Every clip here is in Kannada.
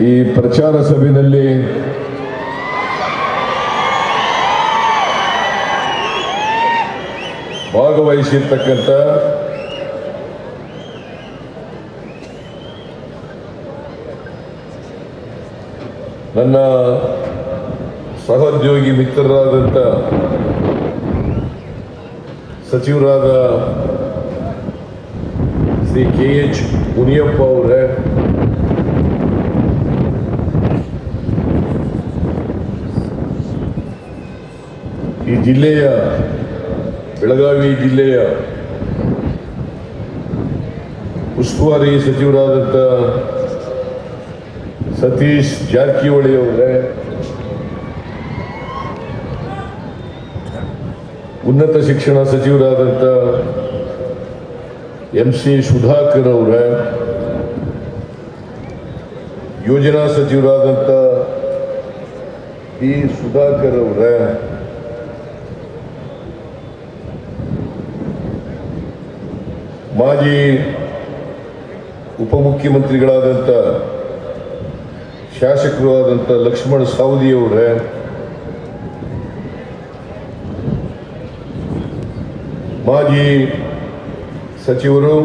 ಈ ಪ್ರಚಾರ ಸಭೆಯಲ್ಲಿ ಭಾಗವಹಿಸಿರ್ತಕ್ಕಂಥ ನನ್ನ ಸಹೋದ್ಯೋಗಿ ಮಿತ್ರರಾದಂಥ ಸಚಿವರಾದ ಶ್ರೀ ಕೆ ಎಚ್ ಮುನಿಯಪ್ಪ ಅವರೇ ಈ ಜಿಲ್ಲೆಯ, ಬೆಳಗಾವಿ ಜಿಲ್ಲೆಯ ಉಸ್ತುವಾರಿ ಸಚಿವರಾದಂಥ ಸತೀಶ್ ಜಾರಕಿಹೊಳಿ ಅವರೇ, ಉನ್ನತ ಶಿಕ್ಷಣ ಸಚಿವರಾದಂಥ ಎಂ ಸಿ ಸುಧಾಕರ್ ಅವರೇ, ಯೋಜನಾ ಸಚಿವರಾದಂಥ ಪಿ ಸುಧಾಕರ್ ಅವರೇ ಮಾಜಿ ಉಪಮುಖ್ಯಮಂತ್ರಿಗಳಾದಂಥ ಶಾಸಕರು ಆದಂಥ ಲಕ್ಷ್ಮಣ ಸಾವದಿ ಅವರೇ, ಮಾಜಿ ಸಚಿವರು,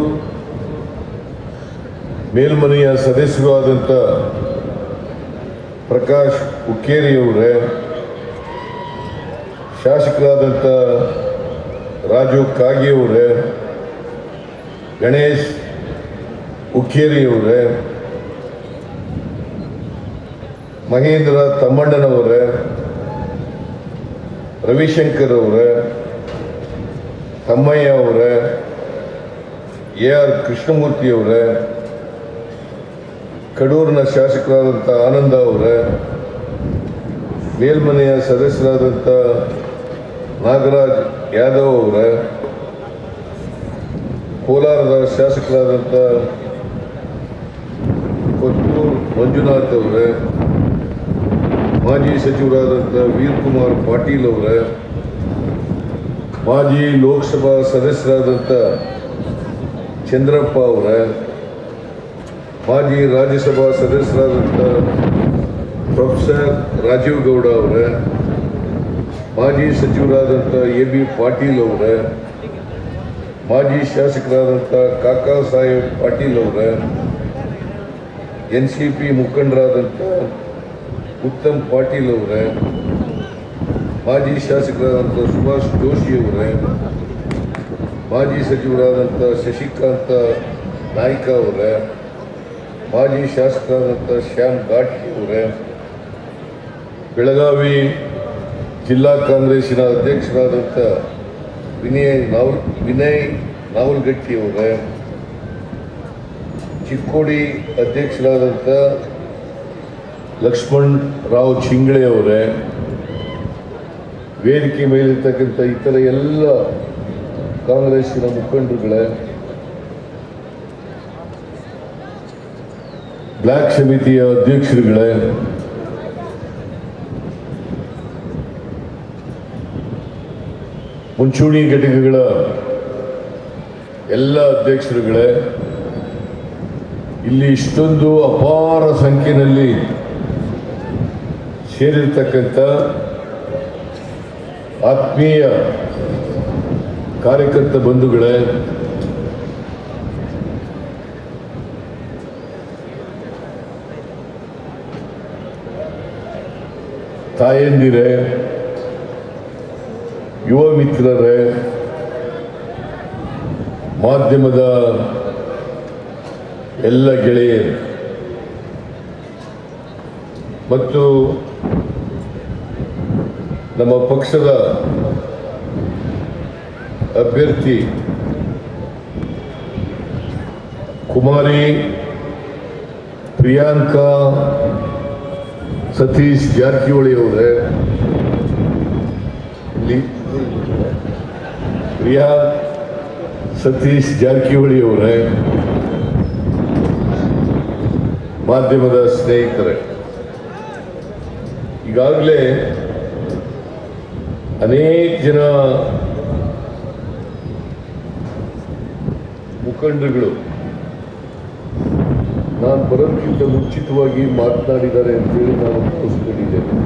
ಮೇಲ್ಮನೆಯ ಸದಸ್ಯರು ಆದಂಥ ಪ್ರಕಾಶ್ ಹುಕ್ಕೇರಿ ಅವರೇ ಶಾಸಕರಾದಂಥ ರಾಜು ಕಾಗೆ ಅವರೇ ಗಣೇಶ್ ಹುಕ್ಕೇರಿ ಅವರೇ ಮಹೇಂದ್ರ ತಮ್ಮಣ್ಣನವರೇ ರವಿಶಂಕರ್ ಅವರೇ ತಮ್ಮಯ್ಯ ಅವರೇ ಎ ಆರ್ ಕೃಷ್ಣಮೂರ್ತಿ ಅವರೇ ಕಡೂರಿನ ಶಾಸಕರಾದಂಥ ಆನಂದ ಅವರೇ ಮೇಲ್ಮನೆಯ ಸದಸ್ಯರಾದಂಥ ನಾಗರಾಜ್ ಯಾದವ್ ಅವರೇ ಕೋಲಾರದ ಶಾಸಕರಾದಂಥ ಕೊತ್ತೂರು ಮಂಜುನಾಥ್ ಅವರೇ, ಮಾಜಿ ಸಚಿವರಾದಂಥ ವೀರ್ಕುಮಾರ್ ಪಾಟೀಲ್ ಅವರೇ, ಮಾಜಿ ಲೋಕಸಭಾ ಸದಸ್ಯರಾದಂಥ ಚಂದ್ರಪ್ಪ ಅವರೇ, ಮಾಜಿ ರಾಜ್ಯಸಭಾ ಸದಸ್ಯರಾದಂಥ ಪ್ರೊಫೆಸರ್ ರಾಜೀವ್ ಗೌಡ ಅವರೇ, ಮಾಜಿ ಸಚಿವರಾದಂಥ ಎ ಬಿ ಪಾಟೀಲ್ ಅವರೇ ಮಾಜಿ ಶಾಸಕರಾದಂಥ ಕಾಕಾ ಸಾಹೇಬ್ ಪಾಟೀಲ್ ಅವರ, ಎನ್ ಸಿ ಪಿ ಮುಖಂಡರಾದಂಥ ಉತ್ತಮ್ ಪಾಟೀಲ್ ಅವರ, ಮಾಜಿ ಶಾಸಕರಾದಂಥ ಸುಭಾಷ್ ಜೋಶಿ ಅವರೇ, ಮಾಜಿ ಸಚಿವರಾದಂಥ ಶಶಿಕಾಂತ ನಾಯ್ಕ ಅವರೇ, ಮಾಜಿ ಶಾಸಕರಾದಂಥ ಶ್ಯಾಮ್ ಅವರೇ, ಬೆಳಗಾವಿ ಜಿಲ್ಲಾ ಕಾಂಗ್ರೆಸ್ಸಿನ ಅಧ್ಯಕ್ಷರಾದಂಥ ವಿನಯ್ ನಾವಲ್ ವಿನಯ್ ನಾವಲ್ಗಟ್ಟಿ ಅವರೇ ಚಿಕ್ಕೋಡಿ ಅಧ್ಯಕ್ಷರಾದಂಥ ಲಕ್ಷ್ಮಣ್ ರಾವ್ ಚಿಂಗ್ಳೆ ಅವರೇ ವೇದಿಕೆ ಮೇಲಿರ್ತಕ್ಕಂಥ ಇತರ ಎಲ್ಲ ಕಾಂಗ್ರೆಸ್ಸಿನ ಮುಖಂಡರುಗಳೇ ಬ್ಲ್ಯಾಕ್ ಸಮಿತಿಯ ಅಧ್ಯಕ್ಷರುಗಳೇ ಮುಂಚೂಣಿ ಘಟಕಗಳ ಎಲ್ಲ ಅಧ್ಯಕ್ಷರುಗಳೇ ಇಲ್ಲಿ ಇಷ್ಟೊಂದು ಅಪಾರ ಸಂಖ್ಯೆಯಲ್ಲಿ ಸೇರಿರ್ತಕ್ಕಂಥ ಆತ್ಮೀಯ ಕಾರ್ಯಕರ್ತ ಬಂಧುಗಳೇ ತಾಯಂದಿರೇ ಯುವ ಮಿತ್ರರೇ, ಮಾಧ್ಯಮದ ಎಲ್ಲ ಗೆಳೆಯರು ಮತ್ತು ನಮ್ಮ ಪಕ್ಷದ ಅಭ್ಯರ್ಥಿ ಕುಮಾರಿ ಪ್ರಿಯಾಂಕಾ ಸತೀಶ್ ಜಾರಕಿಹೊಳಿ ಅವರೇ, ಇಲ್ಲಿ ಪ್ರಿಯಾ ಸತೀಶ್ ಜಾರಕಿಹೊಳಿ ಅವರೇ, ಮಾಧ್ಯಮದ ಸ್ನೇಹಿತರೆ, ಈಗಾಗಲೇ ಅನೇಕ ಜನ ಮುಖಂಡರುಗಳು ನಾನು ಬರೋದಕ್ಕಿಂತ ಮುಂಚಿತವಾಗಿ ಮಾತನಾಡಿದ್ದಾರೆ ಅಂತೇಳಿ ನಾನು ಭಾವಿಸ್ಕೊಂಡಿದ್ದೇನೆ.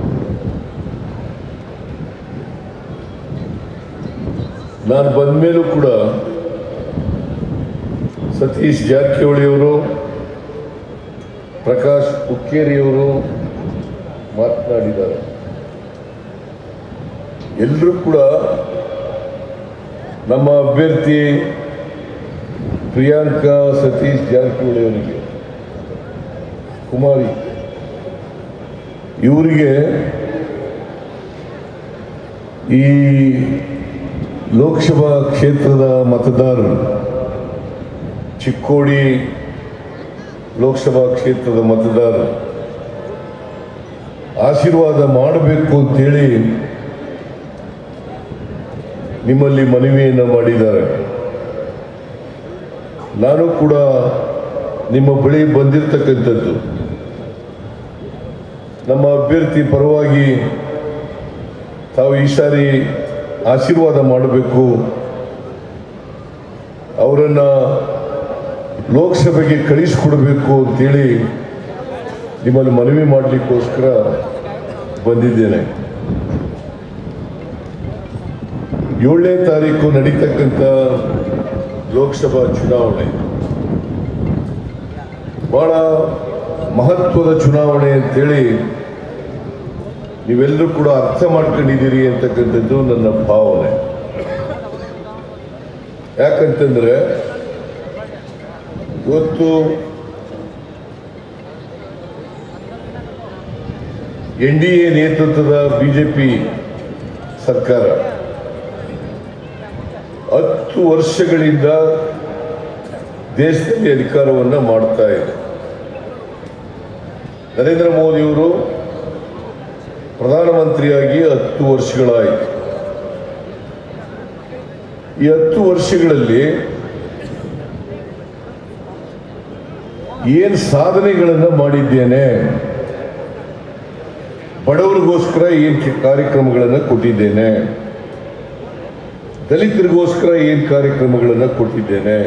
ನಾನು ಬಂದ ಮೇಲೂ ಕೂಡ ಸತೀಶ್ ಜಾರಕಿಹೊಳಿಯವರು ಪ್ರಕಾಶ್ ಹುಕ್ಕೇರಿಯವರು ಮಾತನಾಡಿದ್ದಾರೆ. ಎಲ್ಲರೂ ಕೂಡ ನಮ್ಮ ಅಭ್ಯರ್ಥಿ ಪ್ರಿಯಾಂಕಾ ಸತೀಶ್ ಜಾರಕಿಹೊಳಿ ಅವರಿಗೆ, ಕುಮಾರಿ, ಇವರಿಗೆ ಈ ಲೋಕಸಭಾ ಕ್ಷೇತ್ರದ ಮತದಾರರು, ಚಿಕ್ಕೋಡಿ ಲೋಕಸಭಾ ಕ್ಷೇತ್ರದ ಮತದಾರರು, ಆಶೀರ್ವಾದ ಮಾಡಬೇಕು ಅಂತೇಳಿ ನಿಮ್ಮಲ್ಲಿ ಮನವಿಯನ್ನು ಮಾಡಿದ್ದಾರೆ. ನಾನು ಕೂಡ ನಿಮ್ಮ ಬಳಿ ಬಂದಿರತಕ್ಕಂಥದ್ದು. ನಮ್ಮ ಅಭ್ಯರ್ಥಿ ಪರವಾಗಿ ತಾವು ಈ ಸಾರಿ ಆಶೀರ್ವಾದ ಮಾಡಬೇಕು. ಅವರನ್ನು ಲೋಕಸಭೆಗೆ ಕಳಿಸಿಕೊಡಬೇಕು ಅಂತೇಳಿ ನಿಮ್ಮಲ್ಲಿ ಮನವಿ ಮಾಡಲಿಕ್ಕೋಸ್ಕರ ಬಂದಿದ್ದೇನೆ. ಏಳನೇ ತಾರೀಕು ನಡೀತಕ್ಕಂಥ ಲೋಕಸಭಾ ಚುನಾವಣೆ. ಬಹಳ ಮಹತ್ವದ ಚುನಾವಣೆ ಅಂತೇಳಿ ನೀವೆಲ್ಲರೂ ಕೂಡ ಅರ್ಥ ಮಾಡ್ಕೊಂಡಿದ್ದೀರಿ ಅಂತಕ್ಕಂಥದ್ದು ನನ್ನ ಭಾವನೆ. ಯಾಕಂತಂದ್ರೆ ಇವತ್ತು ಎನ್ ಡಿ ಎ ನೇತೃತ್ವದ ಬಿಜೆಪಿ ಸರ್ಕಾರ ಹತ್ತು ವರ್ಷಗಳಿಂದ ದೇಶದಲ್ಲಿ ಅಧಿಕಾರವನ್ನು ಮಾಡ್ತಾ ಇದೆ. ನರೇಂದ್ರ ಮೋದಿಯವರು ಪ್ರಧಾನಮಂತ್ರಿಯಾಗಿ ಹತ್ತು ವರ್ಷಗಳಾಯಿತು. ಈ ಹತ್ತು ವರ್ಷಗಳಲ್ಲಿ ಏನು ಸಾಧನೆಗಳನ್ನು ಮಾಡಿದ್ದೇನೆ? ಬಡವರಿಗೋಸ್ಕರ ಏನು ಕಾರ್ಯಕ್ರಮಗಳನ್ನು ಕೊಟ್ಟಿದ್ದೇನೆ? ದಲಿತರಿಗೋಸ್ಕರ ಏನು ಕಾರ್ಯಕ್ರಮಗಳನ್ನು ಕೊಟ್ಟಿದ್ದೇನೆ?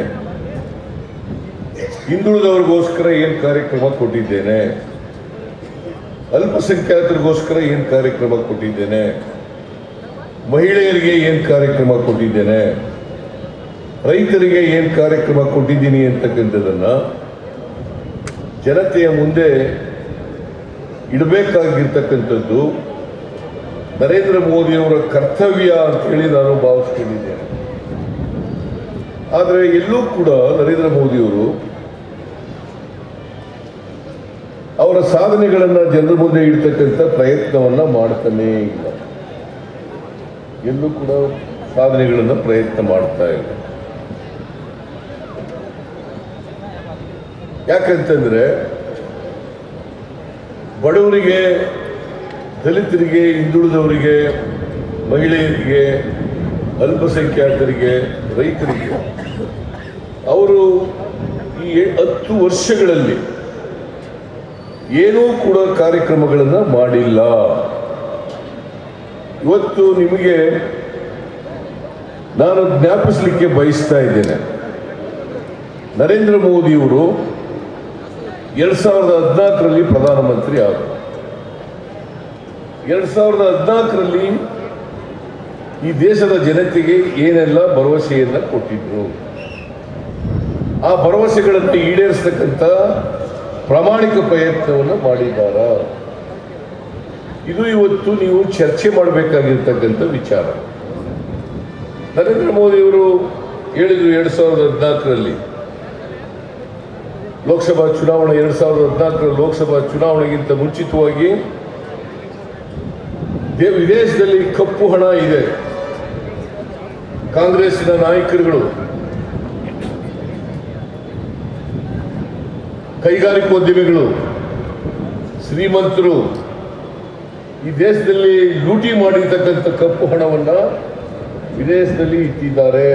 ಹಿಂದುಳಿದವರಿಗೋಸ್ಕರ ಏನು ಕಾರ್ಯಕ್ರಮ ಕೊಟ್ಟಿದ್ದೇನೆ? ಅಲ್ಪಸಂಖ್ಯಾತರಿಗೋಸ್ಕರ ಏನು ಕಾರ್ಯಕ್ರಮ ಕೊಟ್ಟಿದ್ದೇನೆ? ಮಹಿಳೆಯರಿಗೆ ಏನು ಕಾರ್ಯಕ್ರಮ ಕೊಟ್ಟಿದ್ದೇನೆ? ರೈತರಿಗೆ ಏನು ಕಾರ್ಯಕ್ರಮ ಕೊಟ್ಟಿದ್ದೀನಿ ಅಂತಕ್ಕಂಥದ್ದನ್ನು ಜನತೆಯ ಮುಂದೆ ಇಡಬೇಕಾಗಿರ್ತಕ್ಕಂಥದ್ದು ನರೇಂದ್ರ ಮೋದಿಯವರ ಕರ್ತವ್ಯ ಅಂತೇಳಿ ನಾನು ಭಾವಿಸ್ಕೊಂಡಿದ್ದೇನೆ. ಆದರೆ ಎಲ್ಲೂ ಕೂಡ ನರೇಂದ್ರ ಮೋದಿಯವರು ಅವರ ಸಾಧನೆಗಳನ್ನು ಜನರ ಮುಂದೆ ಇಡ್ತಕ್ಕಂಥ ಪ್ರಯತ್ನವನ್ನ ಮಾಡ್ತಾನೇ ಇಲ್ಲ. ಎಲ್ಲೂ ಕೂಡ ಸಾಧನೆಗಳನ್ನು ಪ್ರಯತ್ನ ಮಾಡ್ತಾ ಇಲ್ಲ. ಯಾಕಂತಂದ್ರೆ ಬಡವರಿಗೆ, ದಲಿತರಿಗೆ, ಹಿಂದುಳಿದವರಿಗೆ, ಮಹಿಳೆಯರಿಗೆ, ಅಲ್ಪಸಂಖ್ಯಾತರಿಗೆ, ರೈತರಿಗೆ, ಅವರು ಈ ಹತ್ತು ವರ್ಷಗಳಲ್ಲಿ ಏನೂ ಕೂಡ ಕಾರ್ಯಕ್ರಮಗಳನ್ನು ಮಾಡಿಲ್ಲ. ಇವತ್ತು ನಿಮಗೆ ನಾನು ಜ್ಞಾಪಿಸಲಿಕ್ಕೆ ಬಯಸ್ತಾ ಇದ್ದೇನೆ. ನರೇಂದ್ರ ಮೋದಿಯವರು ಎರಡ್ ಸಾವಿರದ ಹದಿನಾಲ್ಕರಲ್ಲಿ ಪ್ರಧಾನಮಂತ್ರಿ ಆದರು. ಎರಡ್ ಸಾವಿರದ ಹದಿನಾಲ್ಕರಲ್ಲಿ ಈ ದೇಶದ ಜನತೆಗೆ ಏನೆಲ್ಲ ಭರವಸೆಯನ್ನು ಕೊಟ್ಟಿದ್ರು. ಆ ಭರವಸೆಗಳನ್ನು ಈಡೇರಿಸತಕ್ಕಂಥ ಪ್ರಾಮಾಣಿಕ ಪ್ರಯತ್ನವನ್ನು ಮಾಡಿದ್ದಾರ? ಇದು ಇವತ್ತು ನೀವು ಚರ್ಚೆ ಮಾಡಬೇಕಾಗಿರ್ತಕ್ಕಂಥ ವಿಚಾರ. ನರೇಂದ್ರ ಮೋದಿಯವರು ಹೇಳಿದರು ಎರಡು ಸಾವಿರದ ಹದಿನಾಲ್ಕರಲ್ಲಿ, ಲೋಕಸಭಾ ಚುನಾವಣೆ ಎರಡು ಸಾವಿರದ ಹದಿನಾಲ್ಕರ ಲೋಕಸಭಾ ಚುನಾವಣೆಗಿಂತ ಮುಂಚಿತವಾಗಿ ವಿದೇಶದಲ್ಲಿ ಕಪ್ಪು ಹಣ ಇದೆ. ಕಾಂಗ್ರೆಸ್ಸಿನ ನಾಯಕರುಗಳು ಕೈಗಾರಿಕೋದ್ಯಮಿಗಳು, ಶ್ರೀಮಂತರು ಈ ದೇಶದಲ್ಲಿ ಲೂಟಿ ಮಾಡಿರ್ತಕ್ಕಂಥ ಕಪ್ಪು ಹಣವನ್ನ ವಿದೇಶದಲ್ಲಿ ಇಟ್ಟಿದ್ದಾರೆ.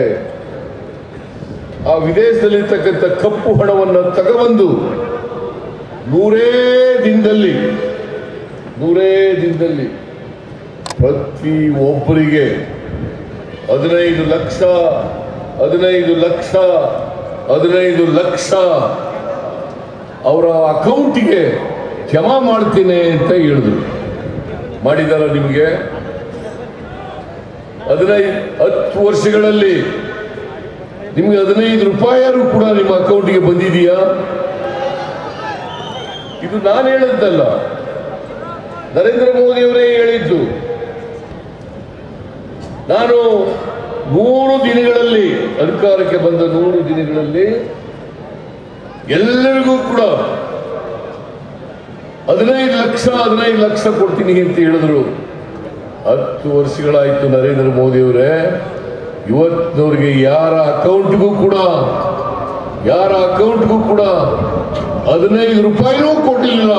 ಆ ವಿದೇಶದಲ್ಲಿರ್ತಕ್ಕಂಥ ಕಪ್ಪು ಹಣವನ್ನು ತಗಬಂದು ನೂರೇ ದಿನದಲ್ಲಿ ನೂರೇ ದಿನದಲ್ಲಿ ಪ್ರತಿ ಒಬ್ಬರಿಗೆ ಹದಿನೈದು ಲಕ್ಷ ಹದಿನೈದು ಲಕ್ಷ ಹದಿನೈದು ಲಕ್ಷ ಅವರ ಅಕೌಂಟಿಗೆ ಜಮಾ ಮಾಡ್ತೀನಿ ಅಂತ ಹೇಳಿದ್ರು. ಮಾಡಿದಾರ ನಿಮಗೆ? ಹದಿನೈದು, ಹತ್ತು ವರ್ಷಗಳಲ್ಲಿ ನಿಮ್ಗೆ ಹದಿನೈದು ರೂಪಾಯಿಯಾರು ಕೂಡ ನಿಮ್ಮ ಅಕೌಂಟಿಗೆ ಬಂದಿದೆಯಾ? ಇದು ನಾನು ಹೇಳದ್ದಲ್ಲ. ನರೇಂದ್ರ ಮೋದಿ ಅವರೇ ಹೇಳಿದ್ದು. ನಾನು ನೂರು ದಿನಗಳಲ್ಲಿ ಅಧಿಕಾರಕ್ಕೆ ಬಂದ ನೂರು ದಿನಗಳಲ್ಲಿ ಎಲ್ಲರಿಗೂ ಕೂಡ ಹದಿನೈದು ಲಕ್ಷ ಹದಿನೈದು ಲಕ್ಷ ಕೊಡ್ತೀನಿ ಅಂತ ಹೇಳಿದ್ರು. ಹತ್ತು ವರ್ಷಗಳಾಯ್ತು ನರೇಂದ್ರ ಮೋದಿ ಅವರೇ ಇವತ್ತಿನವ್ರಿಗೆ ಯಾರ ಅಕೌಂಟ್ಗೂ ಕೂಡ, ಯಾರ ಅಕೌಂಟ್ಗೂ ಕೂಡ ಹದಿನೈದು ರೂಪಾಯಿನೂ ಕೊಟ್ಟಿಲ್ಲ.